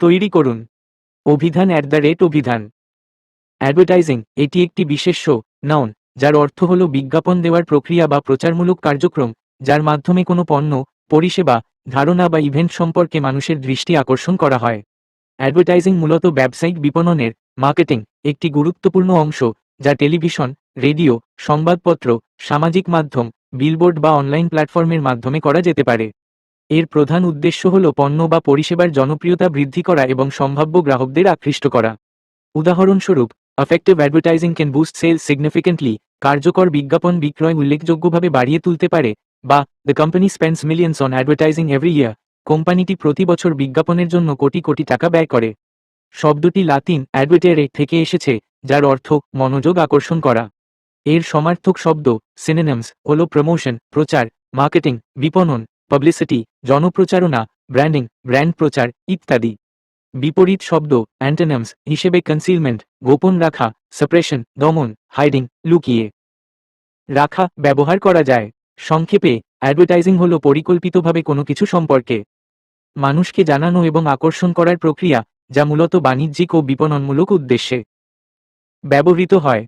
তৈরি করুন। অভিধান অ্যাট দ্য রেট অভিধান। অ্যাডভার্টাইজিং এটি একটি বিশেষ শো নাউন যার অর্থ হল বিজ্ঞাপন দেওয়ার প্রক্রিয়া বা প্রচারমূলক কার্যক্রম, যার মাধ্যমে কোনো পণ্য, পরিষেবা, ধারণা বা ইভেন্ট সম্পর্কে মানুষের দৃষ্টি আকর্ষণ করা হয়। অ্যাডভার্টাইজিং মূলত ব্যবসায়িক বিপণনের মার্কেটিং একটি গুরুত্বপূর্ণ অংশ, যা টেলিভিশন, রেডিও, সংবাদপত্র, সামাজিক মাধ্যম বিলবোর্ড বা অনলাইন প্ল্যাটফর্মের মাধ্যমে করা যেতে পারে। এর প্রধান উদ্দেশ্য হল পণ্য বা পরিষেবার জনপ্রিয়তা বৃদ্ধি করা এবং সম্ভাব্য গ্রাহকদের আকৃষ্ট করা। উদাহরণস্বরূপ effective advertising can boost sales significantly কার্যকর বিজ্ঞাপন বিক্রয় উল্লেখযোগ্যভাবে বাড়িয়ে তুলতে পারে, বা the company spends millions on advertising every year কোম্পানিটি প্রতি বছর বিজ্ঞাপনের জন্য কোটি কোটি টাকা ব্যয় করে। শব্দটি লাতিন অ্যাডভার্টারে থেকে এসেছে, যার অর্থ, মনোযোগ আকর্ষণ করা। এর সমার্থক শব্দ সিনেনামস হল প্রমোশন প্রচার মার্কেটিং বিপণন। পাবলিসিটি জনপ্রচারণা ব্র্যান্ডিং ব্র্যান্ড প্রচার ইত্যাদি। বিপরীত শব্দ অ্যান্টেনামস হিসেবে কনসিলমেন্ট গোপন রাখা সাপ্রেশন দমন হাইডিং লুকিয়ে। রাখা, ব্যবহার করা যায়। সংক্ষেপে অ্যাডভার্টাইজিং হল পরিকল্পিতভাবে কোনো কিছু সম্পর্কে। মানুষকে জানানো এবং আকর্ষণ করার প্রক্রিয়া, যা মূলত বাণিজ্যিক ও বিপণনমূলক উদ্দেশ্যে। ব্যবহৃত হয়।